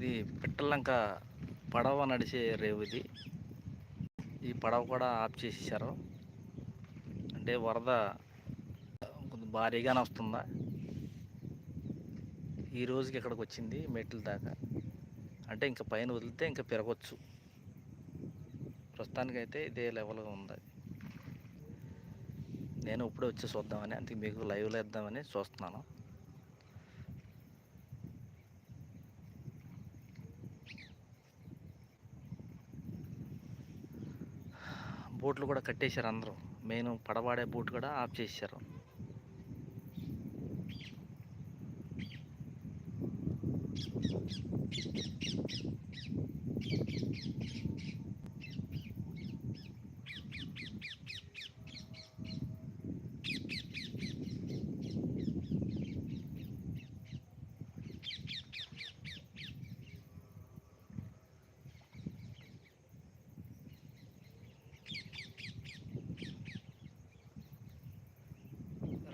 ఇది పిట్టలంక పడవ నడిచే రేవు ఇది. ఈ పడవ కూడా ఆఫ్ చేసేసారు అంటే వరద భారీగానే వస్తుందా? ఈ రోజుకి ఇక్కడికి వచ్చింది మెట్ల దాకా. అంటే ఇంకా పైన వదిలితే ఇంకా పెరగచ్చు. ప్రస్తుతానికైతే ఇదే లెవెల్గా ఉంది. నేను ఇప్పుడే వచ్చి చూద్దామని అందుకే మీకు లైవ్లో ఇద్దామని చూస్తున్నాను. బోట్లు కూడా కట్టేశారు అందరూ. మెయిన్ పడవాడే బోట్ కూడా ఆఫ్ చేశారు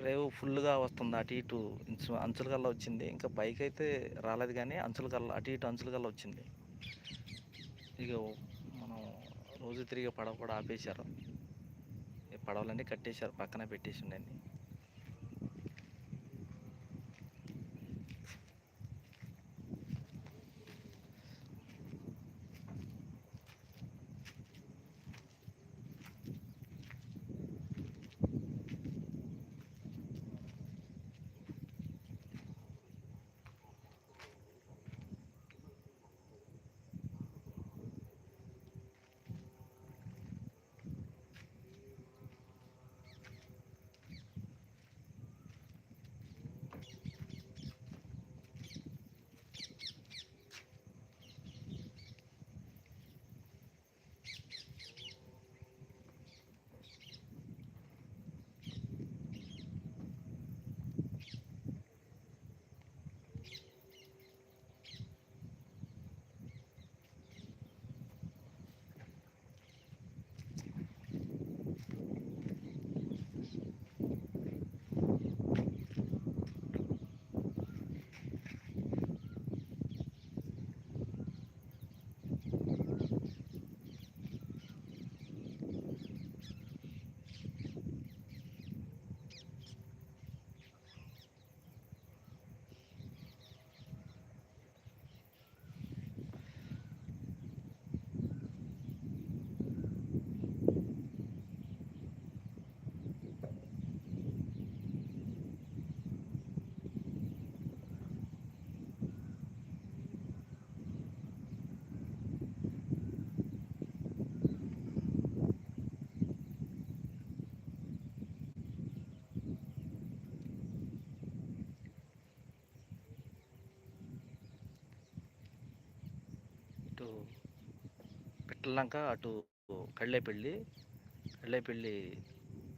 రేవు ఫుల్గా వస్తుంది అటు ఇటు. అంచుల కల్లా వచ్చింది. ఇంకా పైకి అయితే రాలేదు కానీ అంచుల కల్లా అటు ఇటు అంచుల కల్లా వచ్చింది. ఇక మనం రోజు తిరిగే పడవ కూడా ఆపేశారు. పడవలన్నీ కట్టేశారు పక్కన పెట్టేసి ఉండండి అటు పెట్టలాక అటు కళ్ళేపల్లి కళ్ళేపల్లి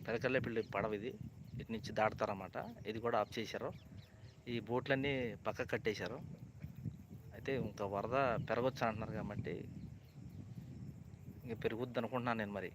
పెద్ద పడవ ఇది. ఇటు నుంచి దాటుతారన్నమాట. ఇది కూడా ఆఫ్ చేశారు. ఈ బోట్లన్నీ పక్క కట్టేశారు. అయితే ఇంకా వరద పెరగొచ్చు అంటున్నారు కాబట్టి ఇంక పెరుగుద్ది అనుకుంటున్నాను నేను మరి.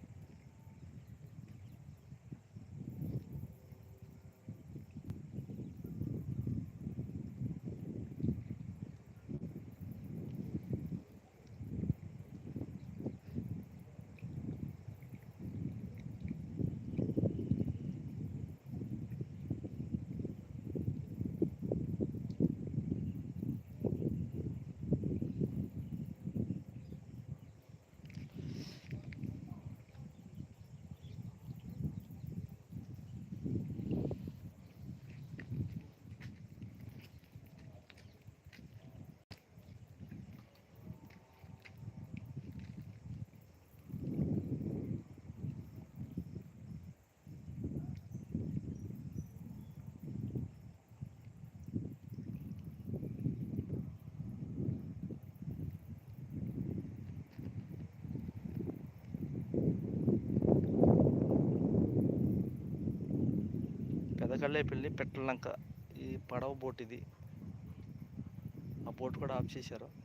పెదకళ్ళేపల్లి పెట్టలంక ఈ పడవ బోట్ ఇది. ఆ బోట్ కూడా ఆఫ్ చేశారు.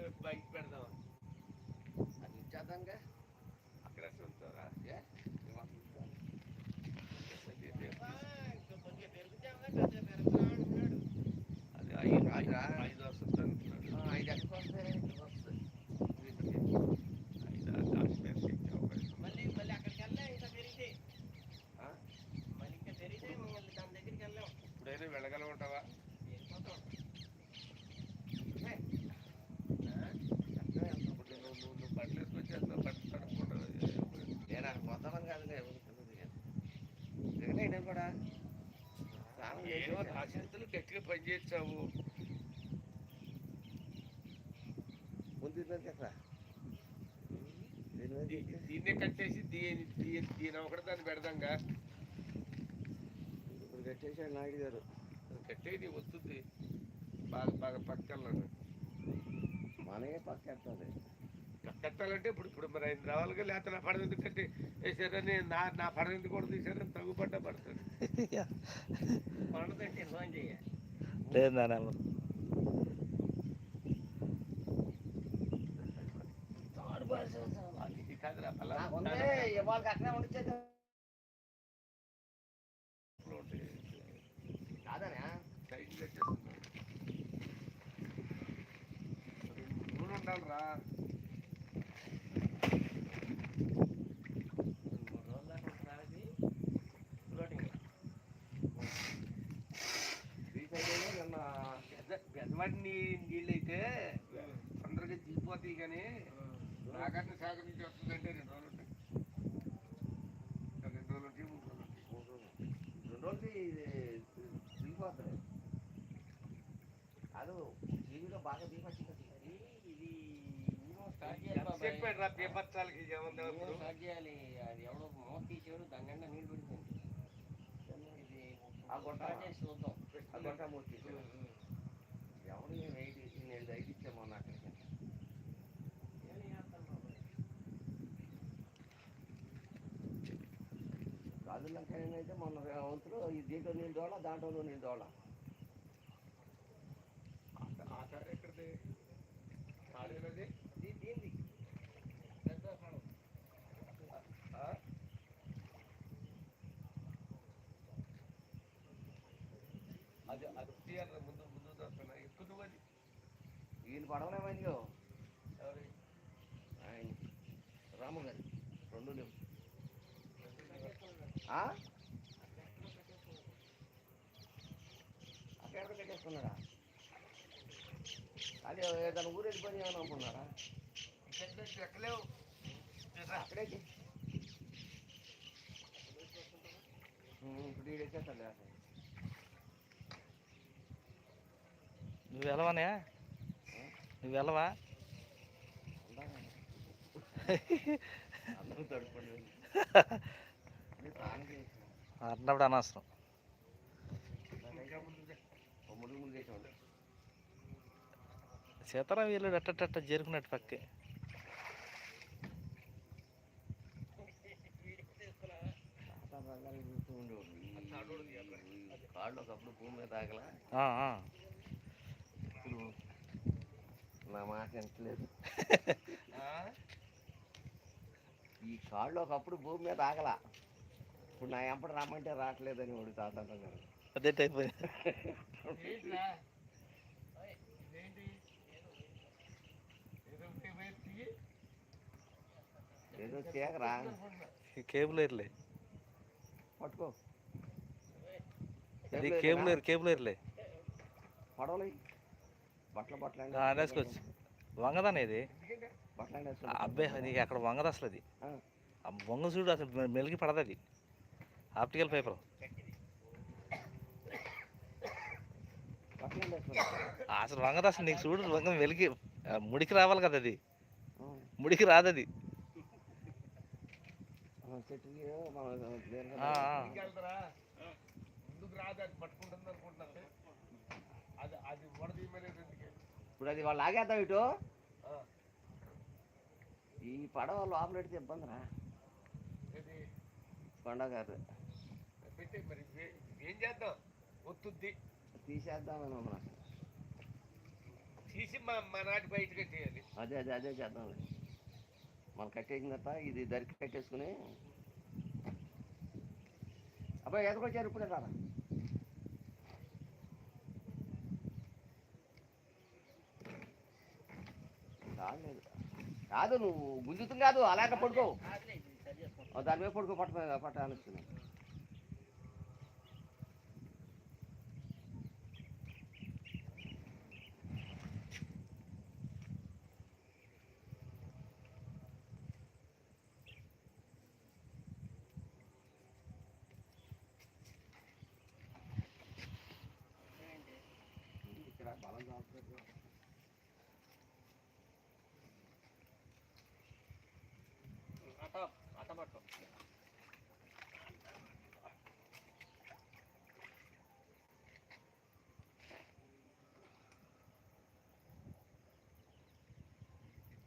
అది బైక్ పెడదాం అది ఇచ్చేద్దాంగా అక్కడ ఉంటారా ఏ? అది ఐదు కాదురా. ఐదు వస్తుంది అంటున్నాడు ఆ, ఐదు ఎక్కడికి వస్తాయి ఇక్కడికి వస్తాయి ఐదు కాశ్మీర్ ఎక్కే అవకాశం మళ్ళీ మళ్ళీ అక్కడికి వెళ్ళా ఇంకా పెరిగితే ఆ? మళ్ళీ ఇంకా పెరిగితే మళ్ళీ దాని దగ్గరికి వెళ్ళాం ఇప్పుడైనా వెళ్ళగలమంటావా వెళ్ళిపోతాం ఇప్పుడు నువ్వు నువ్వు నువ్వు బట్టలు వేసుకొచ్చేస్తావు బట్టలు తడుపుకుంటావు నేను అక్కడ పోతామని కాదు దిగలేడు కూడా స్నానం చేసి ఏమో వచ్చా. నా చేతులు గట్టిగా పని చేయించావు. ముందు ఇద్దరికి ఎక్కడ దీని మీద దీ- ఎక్కి. దీన్నే కట్టేసి దీని దీని ఒకటి దాన్ని పెడదాంగా. ఇప్పుడు కట్టేసాడు నాయుడు గారు. కట్టేది వస్తుంది. బాగా బాగా పక్కన మనమే పక్కెడుతుంది కట్టాలంటే ఇప్పుడు ఇప్పుడు మరి ఆయన రావాలిగా లేకపోతే నా పడవ ఎందుకు కట్టి వేసారని నా నా పడవ ఎందుకు కూడా తీసారని తగ్గుపడ్డ పడుతుంది. పండుగంటే ఫోన్ ఉండిచ్చేది కాదనా. సైడ్ ఉండాలిరా. పెద్దవాడి నీళ్ళు అయితే తొందరగా దిగిపోతాయి కానీ నాకన్నా సాగర్ నుంచి వస్తుందంటే రెండు రోజులు ఉంటాయి. రెండు రోజులు ఉంటాయి. మూడు రోజులు ఉంటాయి. రెండు రోజులు దిగిపోతుంది కాదు టీవీలో బాగా అది ఇది. చెప్పాడు రా పేపర్ చాలకి చేయాలి. అది ఎవడో మోత తీసేవాడు దాని నిండా నీళ్ళు పడిపోయింది. ఇది ఆ గొట్ట చూద్దాం. ఆ గొట్ట మూర్తి ఎవరు వెయిట్ నేను ఐదు ఇచ్చామో నాకు ఏం చేస్తాం బాబాయ్? రాజు లంకయ్య అయితే మొన్న వంతులు ఈ దీంట్లో నీళ్ళు దోళ దాంట్లో నీళ్ళు దోళ ఆ కారు ఎక్కడిది? కాడేనది ఇది దీనిది పెద్ద పడవ. అది అది తీయాలి ముందు ముందు దొరుకుతున్నా ఎక్కువ అది వీళ్ళు పడవలేమైందో ఎవరి ఆయన రాము గారి. రెండు లేవు. ఆ? అక్కడ ఎక్కడ కట్టేసుకున్నాడా? అది ఏదైనా ఊరు వెళ్ళిపోయి ఏమైనా అనుకున్నారా ఎక్కలేవు అక్కడే ఇప్పుడు ఈడు నువ్వు వెళ్ళవనే నువ్వు వెళ్ళవా అన్నప్పుడు అనవసరం సీతారాం వీళ్ళు ఎట్టట్ట చేరుకున్నట్టు పక్కే కాళ్ళు ఒకప్పుడు భూమి మీద ఆగలా ఆ, ఆ. ఇప్పుడు నా మాట ఎంతలేదు ఈ కాళ్ళు ఒకప్పుడు భూమి మీద ఆగలా. ఇప్పుడు నా ఎంపటి రమ్మంటే రావట్లేదని వాడు తాత గారు అదే టైప్. ఏదో చేయకరా కేబుల్ ఎయిర్లే. పట్టుకో. ఇది కేబుల్ ఎయిర్ కేబుల్ ఎయిర్లే. పడవలు. బట్టలు బట్టలు అనేసుకోవచ్చు వంగదానే ఇది? ఎందుకంటే బట్టలు అబ్బే నీకు అక్కడ వంగదు అసలు అది. ఆ. ఆ వంగ చూడు అసలు మెలిగి పడదు అది. Optical paper. అసలు వంగదు అసలు నీకు చూడు వంగ వెలిగి ఆ, ముడికి రావాలి కదా అది. ముడికి రాదు అది. పట్టుకుంటుంది అనుకుంటున్నాను అది అది వడదీయమనే ఎందుకు ఇప్పుడు అది వాళ్ళు ఆగేద్దాం ఇటు. ఈ పడవ లోపల పెడితే ఇబ్బంది రా ఇది కొండ గారు ఏ- చేద్దాం? ఒత్తుద్ది. తీసేద్దామని ఉన్నా. తీసి మా నాటి బయట కట్టేయాలి. అదే అదే అదే చేద్దాం మనం కట్టేసిన తర్వాత ఇది దరికి కట్టేసుకుని. అబ్బాయి ఎదకొచ్చారు ఇప్పుడే రారా? రాలేదు కాదు నువ్వు గుంజుతుంది కాదు అలాగ పడుకో. దాని మీద పడుకో పట్ట పట్ట అనిస్తుంది ఇక్కడ బలం చాలుతుంది. అట అట పట్టు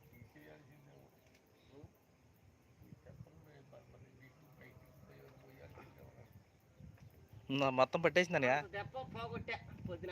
తీసేయాల్సిందేమో ఈ చెప్పలు మరి వీటిని బయటికి పోయి- పోయాల్సిందేమో. నా మొత్తం పట్టేసిందనే పొద్దున.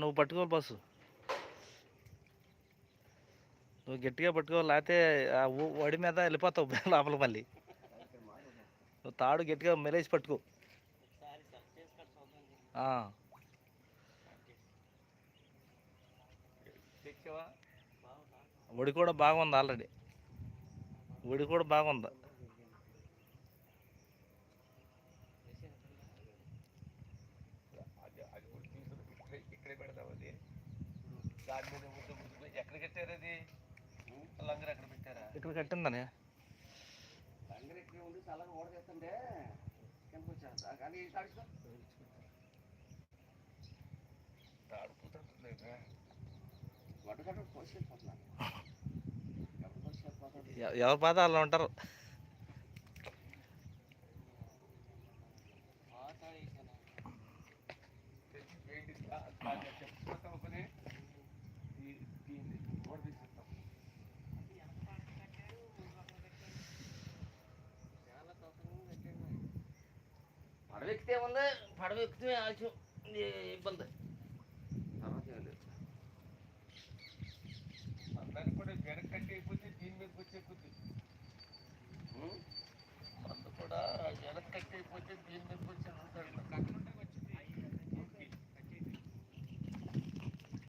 నువ్వు పట్టుకోవాలి బస్సు. నువ్వు గట్టిగా పట్టుకోవాలి లేకపోతే ఆ వడి మీద వెళ్ళిపోతావు లోపల మళ్ళీ. నువ్వు తాడు గట్టిగా మెలేసి పట్టుకో. ఒడి వడి కూడా బాగుంది ఆల్రెడీ. వడి కూడా బాగుంది అది అది కూడా తీసుకుని ఇక్కడే ఇక్కడే పెడతాం అది దాని మీద ముద్ద ముద్ద ఎక్కడ కట్టారు అది? లంగర్ ఎక్కడ పెట్టారా? ఇక్కడ కట్టిందని? లంగర్ ఇక్కడ ఉండి కానీ ఎవరి బాధ అలా ఉంటారు? ఎక్కితే ఉందా పడవ ఎక్కితే ఆలస్యం ఇబ్బంది. తర్వాత ఏం లేదు. అందరికి కూడా జనకంటే ఎక్కుద్ది దీని మీద వచ్చి ఎక్కుద్ది అందు కూడా జనకంటే ఎక్కుద్ది దీని మీద వచ్చి ఉంటాడు